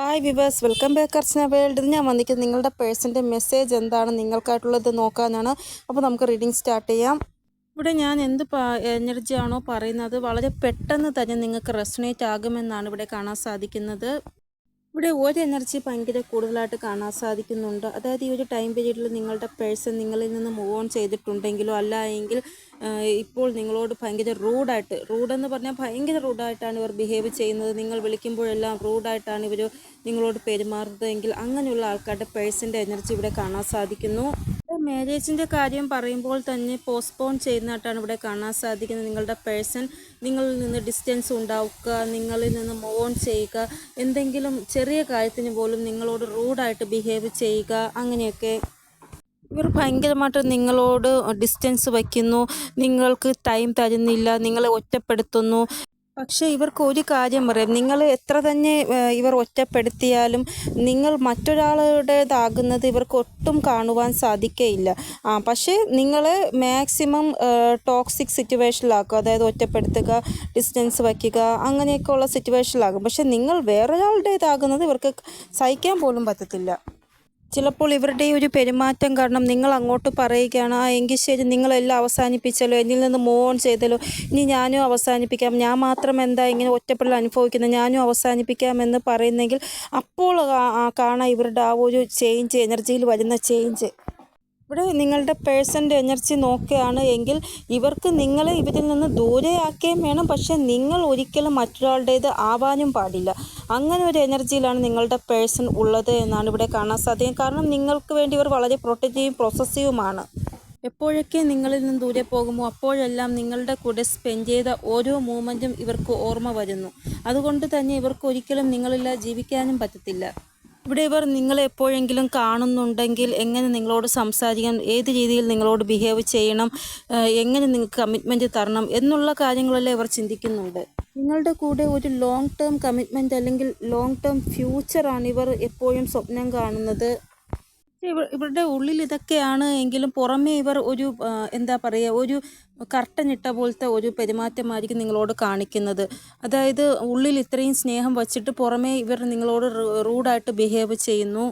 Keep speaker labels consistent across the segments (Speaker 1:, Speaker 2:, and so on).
Speaker 1: Hi viewers welcome back Archana world ഞാൻ വന്നിരിക്കുന്നത് നിങ്ങളുടെ പേഴ്സന്റെ മെസ്സേജ് എന്താണ് നിങ്ങൾക്കായിട്ടുള്ളത് നോക്കാനാണ്. അപ്പോൾ നമുക്ക് റീഡിങ് സ്റ്റാർട്ട് ചെയ്യാം. ഇവിടെ ഞാൻ എന്ത് എനർജിയാണോ പറയുന്നത് വളരെ പെട്ടെന്ന് തന്നെ നിങ്ങൾക്ക് റെസണേറ്റ് ആകുമെന്നാണ് ഇവിടെ കാണാൻ സാധിക്കുന്നത്. ഇവിടെ ഒരു എനർജി ഭയങ്കര കൂടുതലായിട്ട് കാണാൻ സാധിക്കുന്നുണ്ട്. അതായത് ഈ ഒരു ടൈം പീരീഡിൽ നിങ്ങളുടെ പേഴ്സൺ നിങ്ങളിൽ നിന്ന് മൂവ് ഓൺ ചെയ്തിട്ടുണ്ടെങ്കിലോ അല്ല എങ്കിൽ ഇപ്പോൾ നിങ്ങളോട് ഭയങ്കര റൂഡായിട്ട് റൂഡെന്ന് പറഞ്ഞാൽ ഭയങ്കര റൂഡായിട്ടാണ് ഇവർ ബിഹേവ് ചെയ്യുന്നത്. നിങ്ങൾ വിളിക്കുമ്പോഴെല്ലാം റൂഡായിട്ടാണ് ഇവർ നിങ്ങളോട് പെരുമാറുന്നത് എങ്കിൽ അങ്ങനെയുള്ള ആൾക്കാരുടെ പേഴ്സന്റെ എനർജി ഇവിടെ കാണാൻ സാധിക്കുന്നു. മാരേജിന്റെ കാര്യം പറയുമ്പോൾ തന്നെ പോസ്റ്റ്പോൺ ചെയ്യുന്നതായിട്ടാണ് ഇവിടെ കാണാൻ സാധിക്കുന്നത്. നിങ്ങളുടെ പേഴ്സൺ നിങ്ങളിൽ നിന്ന് ഡിസ്റ്റൻസ് ഉണ്ടാവുക നിങ്ങളിൽ നിന്ന് മൂവ് ഓൺ ചെയ്യുക എന്തെങ്കിലും ചെറിയ കാര്യത്തിന് പോലും നിങ്ങളോട് റൂഡായിട്ട് ബിഹേവ് ചെയ്യുക അങ്ങനെയൊക്കെ. ഇവർ ഭയങ്കരമായിട്ട് നിങ്ങളോട് ഡിസ്റ്റൻസ് വയ്ക്കുന്നു. നിങ്ങൾക്ക് ടൈം തരുന്നില്ല നിങ്ങളെ ഒറ്റപ്പെടുത്തുന്നു. പക്ഷേ ഇവർക്ക് ഒരു കാര്യം പറയാം. നിങ്ങൾ എത്ര തന്നെ ഇവർ ഒറ്റപ്പെടുത്തിയാലും നിങ്ങൾ മറ്റൊരാളുടേതാകുന്നത് ഇവർക്ക് ഒട്ടും കാണുവാൻ സാധിക്കയില്ല. ആ പക്ഷേ നിങ്ങൾ മാക്സിമം ടോക്സിക് സിറ്റുവേഷനിലാക്കും അതായത് ഒറ്റപ്പെടുത്തുക ഡിസ്റ്റൻസ് വയ്ക്കുക അങ്ങനെയൊക്കെയുള്ള സിറ്റുവേഷനിലാകും പക്ഷേ നിങ്ങൾ വേറൊരാളുടേതാകുന്നത് ഇവർക്ക് സഹിക്കാൻ പോലും പറ്റത്തില്ല. ചിലപ്പോൾ ഇവരുടെ ഒരു പെരുമാറ്റം കാരണം നിങ്ങൾ അങ്ങോട്ട് പറയുകയാണ് ആ എങ്കിൽ ശരി നിങ്ങളെല്ലാം അവസാനിപ്പിച്ചല്ലോ എന്നിൽ നിന്ന് മൂവ് ഓൺ ചെയ്തല്ലോ ഇനി ഞാനും അവസാനിപ്പിക്കാം ഞാൻ മാത്രം എന്താ ഇങ്ങനെ ഒറ്റപ്പെടൽ അനുഭവിക്കുന്നത് ഞാനും അവസാനിപ്പിക്കാമെന്ന് പറയുന്നെങ്കിൽ അപ്പോൾ കാണാം ഇവരുടെ ആ ഒരു ചേഞ്ച് എനർജിയിൽ വരുന്ന ചേഞ്ച് ഇവിടെ നിങ്ങളുടെ പേഴ്സന്റെ എനർജി നോക്കുകയാണ് എങ്കിൽ ഇവർക്ക് നിങ്ങളെ ഇവരിൽ നിന്ന് ദൂരെയാക്കുകയും വേണം. പക്ഷേ നിങ്ങൾ ഒരിക്കലും മറ്റൊരാളുടേത് ആവാനും പാടില്ല. അങ്ങനെ ഒരു എനർജിയിലാണ് നിങ്ങളുടെ പേഴ്സൺ ഉള്ളത് എന്നാണ് ഇവിടെ കാണാൻ സാധിക്കുന്നത്. കാരണം നിങ്ങൾക്ക് വേണ്ടി ഇവർ വളരെ പ്രൊട്ടക്റ്റീവും പ്രൊസസീവുമാണ് എപ്പോഴൊക്കെ നിങ്ങളിൽ നിന്ന് ദൂരെ പോകുമോ അപ്പോഴെല്ലാം നിങ്ങളുടെ കൂടെ സ്പെൻഡ് ചെയ്ത ഓരോ മൂമെന്റും ഇവർക്ക് ഓർമ്മ വരുന്നു. അതുകൊണ്ട് തന്നെ ഇവർക്ക് ഒരിക്കലും നിങ്ങളില്ല ജീവിക്കാനും പറ്റത്തില്ല. ഇവിടെ ഇവർ നിങ്ങളെ എപ്പോഴെങ്കിലും കാണുന്നുണ്ടെങ്കിൽ എങ്ങനെ നിങ്ങളോട് സംസാരിക്കണം ഏത് രീതിയിൽ നിങ്ങളോട് ബിഹേവ് ചെയ്യണം എങ്ങനെ നിങ്ങൾക്ക് കമ്മിറ്റ്മെന്റ് തരണം എന്നുള്ള കാര്യങ്ങളെല്ലാം ഇവർ ചിന്തിക്കുന്നുണ്ട്. നിങ്ങളുടെ കൂടെ ഒരു ലോങ് ടേം കമ്മിറ്റ്മെന്റ് അല്ലെങ്കിൽ ലോങ് ടേം ഫ്യൂച്ചറാണ് ഇവർ എപ്പോഴും സ്വപ്നം കാണുന്നത്. ഇവരുടെ ഉള്ളിൽ ഇതൊക്കെയാണ് എങ്കിലും പുറമേ ഇവർ ഒരു എന്താ പറയുക ഒരു കർട്ടൻ ഇട്ട പോലത്തെ ഒരു പെരുമാറ്റമായിരിക്കും നിങ്ങളോട് കാണിക്കുന്നത്. അതായത് ഉള്ളിൽ ഇത്രയും സ്നേഹം വച്ചിട്ട് പുറമേ ഇവർ നിങ്ങളോട് റൂഡായിട്ട് ബിഹേവ് ചെയ്യുന്നു.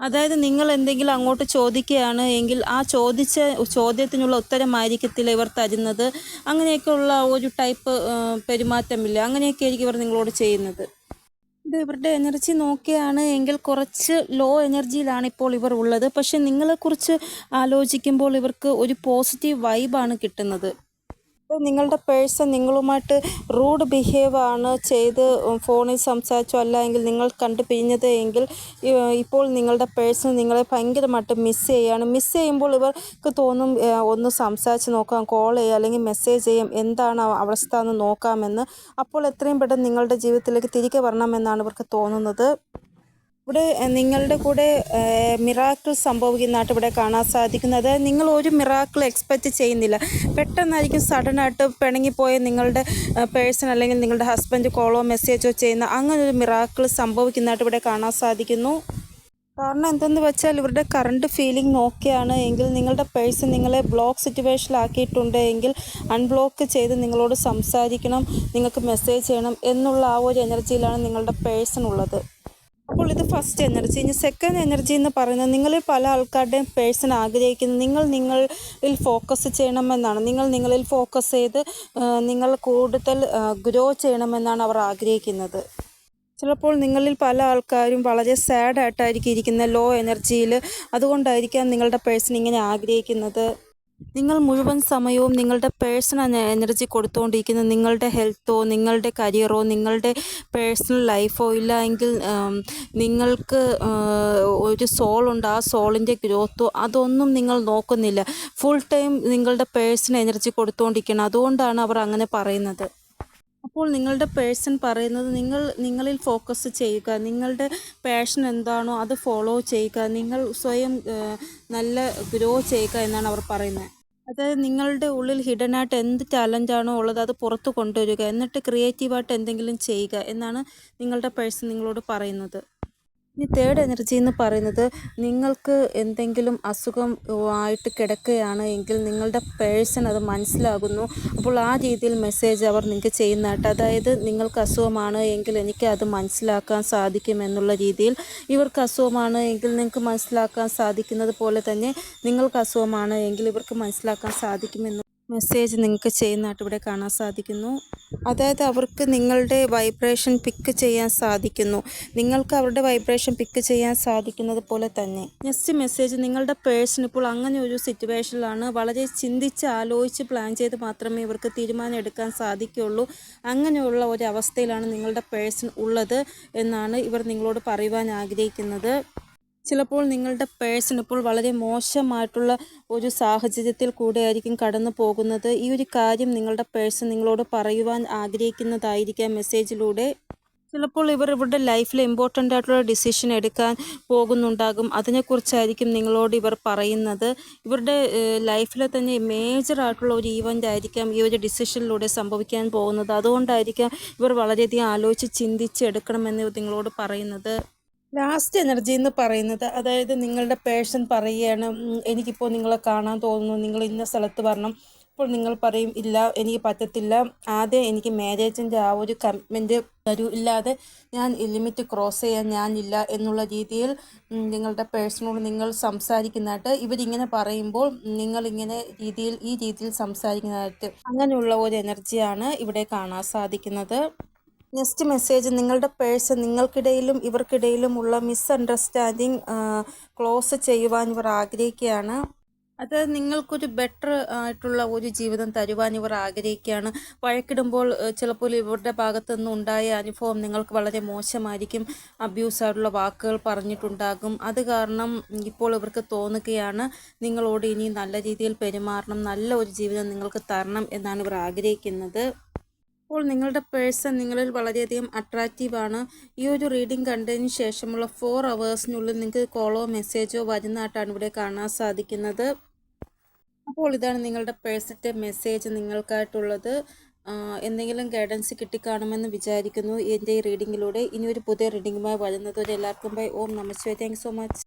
Speaker 1: അതായത് നിങ്ങൾ എന്തെങ്കിലും അങ്ങോട്ട് ചോദിക്കുകയാണ് എങ്കിൽ ആ ചോദിച്ച ചോദ്യത്തിനുള്ള ഉത്തരമായിരിക്കത്തില്ല ഇവർ തരുന്നത്. അങ്ങനെയൊക്കെയുള്ള ഒരു ടൈപ്പ് പെരുമാറ്റമില്ല. അങ്ങനെയൊക്കെ ആയിരിക്കും ഇവർ നിങ്ങളോട് ചെയ്യുന്നത്. ഇത് ഇവരുടെ എനർജി നോക്കിയാണ് എങ്കിൽ കുറച്ച് ലോ എനർജിയിലാണ് ഇപ്പോൾ ഇവർ ഉള്ളത്. പക്ഷെ നിങ്ങളെക്കുറിച്ച് ആലോചിക്കുമ്പോൾ ഇവർക്ക് ഒരു പോസിറ്റീവ് വൈബാണ് കിട്ടുന്നത്. ഇപ്പോൾ നിങ്ങളുടെ പേഴ്സൺ നിങ്ങളുമായിട്ട് റൂഡ് ബിഹേവ് ആണ് ചെയ്ത് ഫോണിൽ സംസാരിച്ചോ അല്ലെങ്കിൽ നിങ്ങൾ കണ്ടു പിരിഞ്ഞത് എങ്കിൽ ഇപ്പോൾ നിങ്ങളുടെ പേഴ്സൺ നിങ്ങളെ ഭയങ്കരമായിട്ട് മിസ് ചെയ്യുകയാണ് മിസ് ചെയ്യുമ്പോൾ ഇവർക്ക് തോന്നും ഒന്ന് സംസാരിച്ച് നോക്കാം കോൾ ചെയ്യുക അല്ലെങ്കിൽ മെസ്സേജ് ചെയ്യാം എന്താണ് അവസ്ഥ എന്ന് നോക്കാമെന്ന്. അപ്പോൾ എത്രയും പെട്ടെന്ന് നിങ്ങളുടെ ജീവിതത്തിലേക്ക് തിരികെ വരണമെന്നാണ് ഇവർക്ക് തോന്നുന്നത്. ഇവിടെ നിങ്ങളുടെ കൂടെ മിറാക്കിൾ സംഭവിക്കുന്നതായിട്ട് ഇവിടെ കാണാൻ സാധിക്കുന്നത്. നിങ്ങൾ ഒരു മിറാക്കിൾ എക്സ്പെക്റ്റ് ചെയ്യുന്നില്ല. പെട്ടെന്നായിരിക്കും സഡനായിട്ട് പിണങ്ങിപ്പോയ നിങ്ങളുടെ പേഴ്സൺ അല്ലെങ്കിൽ നിങ്ങളുടെ ഹസ്ബൻഡ് കോളോ മെസ്സേജോ ചെയ്യുന്ന അങ്ങനെ ഒരു മിറാക്കിൾ സംഭവിക്കുന്നതായിട്ട് ഇവിടെ കാണാൻ സാധിക്കുന്നു. കാരണം എന്തെന്ന് വെച്ചാൽ ഇവരുടെ കറണ്ട് ഫീലിംഗ് നോക്കിയാണ് എങ്കിൽ നിങ്ങളുടെ പേഴ്സൺ നിങ്ങളെ ബ്ലോക്ക് സിറ്റുവേഷനിലാക്കിയിട്ടുണ്ട് എങ്കിൽ അൺബ്ലോക്ക് ചെയ്ത് നിങ്ങളോട് സംസാരിക്കണം നിങ്ങൾക്ക് മെസ്സേജ് ചെയ്യണം എന്നുള്ള ആ ഒരു എനർജിയിലാണ് നിങ്ങളുടെ പേഴ്സൺ ഉള്ളത്. അപ്പോൾ ഇത് ഫസ്റ്റ് എനർജി ഇനി സെക്കൻഡ് എനർജി എന്ന് പറയുന്നത് നിങ്ങളിൽ പല ആൾക്കാരുടെയും പേഴ്സൺ ആഗ്രഹിക്കുന്നത് നിങ്ങൾ നിങ്ങളിൽ ഫോക്കസ് ചെയ്യണമെന്നാണ്. നിങ്ങൾ നിങ്ങളിൽ ഫോക്കസ് ചെയ്ത് നിങ്ങൾ കൂടുതൽ ഗ്രോ ചെയ്യണമെന്നാണ് അവർ ആഗ്രഹിക്കുന്നത്. ചിലപ്പോൾ നിങ്ങളിൽ പല ആൾക്കാരും വളരെ സാഡ് ആയിട്ടായിരിക്കും ഇരിക്കുന്നത് ലോ എനർജിയിൽ അതുകൊണ്ടായിരിക്കാം നിങ്ങളുടെ പേഴ്സൺ ഇങ്ങനെ ആഗ്രഹിക്കുന്നത്. നിങ്ങൾ മുഴുവൻ സമയവും നിങ്ങളുടെ പേഴ്സണൽ എനർജി കൊടുത്തുകൊണ്ടിരിക്കുന്നത് നിങ്ങളുടെ ഹെൽത്തോ നിങ്ങളുടെ കരിയറോ നിങ്ങളുടെ പേഴ്സണൽ ലൈഫോ ഇല്ല എങ്കിൽ നിങ്ങൾക്ക് ഒരു ഒരു സോളുണ്ട് ആ സോളിന്റെ ഗ്രോത്തോ അതൊന്നും നിങ്ങൾ നോക്കുന്നില്ല. ഫുൾ ടൈം നിങ്ങളുടെ പേഴ്സണൽ എനർജി കൊടുത്തുകൊണ്ടിരിക്കണം അതുകൊണ്ടാണ് അവർ അങ്ങനെ പറയുന്നത്. അപ്പോൾ നിങ്ങളുടെ പേഴ്സൺ പറയുന്നത് നിങ്ങൾ നിങ്ങളിൽ ഫോക്കസ് ചെയ്യുക. നിങ്ങളുടെ പാഷൻ എന്താണോ അത് ഫോളോ ചെയ്യുക. നിങ്ങൾ സ്വയം നല്ല ഗ്രോ ചെയ്യുക എന്നാണ് അവർ പറയുന്നത്. അതായത് നിങ്ങളുടെ ഉള്ളിൽ ഹിഡൻ ആയിട്ട് എന്ത് ടാലന്റാണോ ഉള്ളത് അത് പുറത്ത് കൊണ്ടുവരിക. എന്നിട്ട് ക്രിയേറ്റീവായിട്ട് എന്തെങ്കിലും ചെയ്യുക എന്നാണ് നിങ്ങളുടെ പേഴ്സൺ നിങ്ങളോട് പറയുന്നത്. ഇനി തേർഡ് എനർജി എന്ന് പറയുന്നത് നിങ്ങൾക്ക് എന്തെങ്കിലും അസുഖം ആയിട്ട് കിടക്കുകയാണ് എങ്കിൽ നിങ്ങളുടെ പേഴ്സൺ അത് മനസ്സിലാകുന്നു. അപ്പോൾ ആ രീതിയിൽ മെസ്സേജ് അവർ നിങ്ങൾക്ക് ചെയ്യുന്നതായിട്ട് അതായത് നിങ്ങൾക്ക് അസുഖമാണ് എങ്കിൽ എനിക്ക് അത് മനസ്സിലാക്കാൻ സാധിക്കും എന്നുള്ള രീതിയിൽ ഇവർക്ക് അസുഖമാണ് എങ്കിൽ നിങ്ങൾക്ക് മനസ്സിലാക്കാൻ സാധിക്കുന്നത് പോലെ തന്നെ നിങ്ങൾക്ക് അസുഖമാണ് എങ്കിൽ ഇവർക്ക് മനസ്സിലാക്കാൻ സാധിക്കുമെന്ന് മെസ്സേജ് നിങ്ങൾക്ക് ചെയ്യുന്നതായിട്ട് ഇവിടെ കാണാൻ സാധിക്കുന്നു. അതായത് അവർക്ക് നിങ്ങളുടെ വൈബ്രേഷൻ പിക്ക് ചെയ്യാൻ സാധിക്കുന്നു. നിങ്ങൾക്ക് അവരുടെ വൈബ്രേഷൻ പിക്ക് ചെയ്യാൻ സാധിക്കുന്നത് പോലെ തന്നെ. നെക്സ്റ്റ് മെസ്സേജ് നിങ്ങളുടെ പേഴ്സൺ ഇപ്പോൾ അങ്ങനെ ഒരു സിറ്റുവേഷനിലാണ് വളരെ ചിന്തിച്ച് ആലോചിച്ച് പ്ലാൻ ചെയ്ത് മാത്രമേ ഇവർക്ക് തീരുമാനം എടുക്കാൻ സാധിക്കുകയുള്ളൂ. അങ്ങനെയുള്ള ഒരു അവസ്ഥയിലാണ് നിങ്ങളുടെ പേഴ്സൺ ഉള്ളത് എന്നാണ് ഇവർ നിങ്ങളോട് പറയുവാൻ ആഗ്രഹിക്കുന്നത്. ചിലപ്പോൾ നിങ്ങളുടെ പേഴ്സൺ ഇപ്പോൾ വളരെ മോശമായിട്ടുള്ള ഒരു സാഹചര്യത്തിൽ കൂടെ ആയിരിക്കും കടന്നു പോകുന്നത്. ഈ ഒരു കാര്യം നിങ്ങളുടെ പേഴ്സൺ നിങ്ങളോട് പറയുവാൻ ആഗ്രഹിക്കുന്നതായിരിക്കാം മെസ്സേജിലൂടെ. ചിലപ്പോൾ ഇവർ ഇവരുടെ ലൈഫിൽ ഇമ്പോർട്ടന്റ് ആയിട്ടുള്ള ഡിസിഷൻ എടുക്കാൻ പോകുന്നുണ്ടാകും. അതിനെക്കുറിച്ചായിരിക്കും നിങ്ങളോട് ഇവർ പറയുന്നത്. ഇവരുടെ ലൈഫിലെ തന്നെ മേജർ ആയിട്ടുള്ള ഒരു ഈവന്റ് ആയിരിക്കാം ഈ ഒരു ഡിസിഷനിലൂടെ സംഭവിക്കാൻ പോകുന്നത്. അതുകൊണ്ടായിരിക്കാം ഇവർ വളരെയധികം ആലോചിച്ച് ചിന്തിച്ച് എടുക്കണമെന്ന് നിങ്ങളോട് പറയുന്നത്. ലാസ്റ്റ് എനർജി എന്ന് പറയുന്നത് അതായത് നിങ്ങളുടെ പേഴ്സൺ പറയുകയാണ് "ഉം, എനിക്കിപ്പോൾ നിങ്ങളെ കാണാൻ തോന്നുന്നു നിങ്ങൾ ഇന്ന സ്ഥലത്ത് വരണം. അപ്പോൾ നിങ്ങൾ പറയും ഇല്ല എനിക്ക് പറ്റത്തില്ല. ആദ്യം എനിക്ക് മാരേജിന്റെ ആ ഒരു കമ്മിറ്റ്മെന്റ് തരൂ ഇല്ലാതെ ഞാൻ ലിമിറ്റ് ക്രോസ് ചെയ്യാൻ ഞാനില്ല എന്നുള്ള രീതിയിൽ നിങ്ങളുടെ പേഴ്സണോട് നിങ്ങൾ സംസാരിക്കുന്നതായിട്ട് ഇവരിങ്ങനെ പറയുമ്പോൾ നിങ്ങളിങ്ങനെ രീതിയിൽ ഈ രീതിയിൽ സംസാരിക്കുന്നതായിട്ട് അങ്ങനെയുള്ള ഒരു എനർജിയാണ് ഇവിടെ കാണാൻ സാധിക്കുന്നത്. നെക്സ്റ്റ് മെസ്സേജ് നിങ്ങളുടെ പേഴ്സൺ നിങ്ങൾക്കിടയിലും ഇവർക്കിടയിലും ഉള്ള മിസ്അണ്ടർസ്റ്റാൻഡിങ് ക്ലോസ് ചെയ്യുവാൻ ഇവർ ആഗ്രഹിക്കുകയാണ്. അത് നിങ്ങൾക്കൊരു ബെറ്റർ ആയിട്ടുള്ള ഒരു ജീവിതം തരുവാൻ ഇവർ ആഗ്രഹിക്കുകയാണ്. വഴക്കിടുമ്പോൾ ചിലപ്പോൾ ഇവരുടെ ഭാഗത്തു നിന്ന് ഉണ്ടായ അനുഭവം നിങ്ങൾക്ക് വളരെ മോശമായിരിക്കും. അബ്യൂസായിട്ടുള്ള വാക്കുകൾ പറഞ്ഞിട്ടുണ്ടാകും. അത് കാരണം ഇപ്പോൾ ഇവർക്ക് തോന്നുകയാണ് നിങ്ങളോട് ഇനി നല്ല രീതിയിൽ പെരുമാറണം നല്ല ഒരു ജീവിതം നിങ്ങൾക്ക് തരണം എന്നാണ് ഇവർ ആഗ്രഹിക്കുന്നത്. അപ്പോൾ നിങ്ങളുടെ പേഴ്സൺ നിങ്ങളിൽ വളരെയധികം അട്രാക്റ്റീവാണ് ഈ ഒരു റീഡിംഗ് കണ്ടതിന് ശേഷമുള്ള ഫോർ അവേഴ്സിനുള്ളിൽ നിങ്ങൾക്ക് കോളോ മെസ്സേജോ വരുന്നതായിട്ടാണ് ഇവിടെ കാണാൻ സാധിക്കുന്നത്. അപ്പോൾ ഇതാണ് നിങ്ങളുടെ പേഴ്സത്തെ മെസ്സേജ് നിങ്ങൾക്കായിട്ടുള്ളത്. എന്തെങ്കിലും ഗൈഡൻസ് കിട്ടിക്കാണുമെന്ന് വിചാരിക്കുന്നു. എന്റെ ഈ റീഡിങ്ങിലൂടെ ഇനി ഒരു പുതിയ റീഡിങ്ങുമായി വരുന്നത് വരെ എല്ലാവർക്കും ബൈ ഓം നമസ്തേ താങ്ക് സോ മച്ച്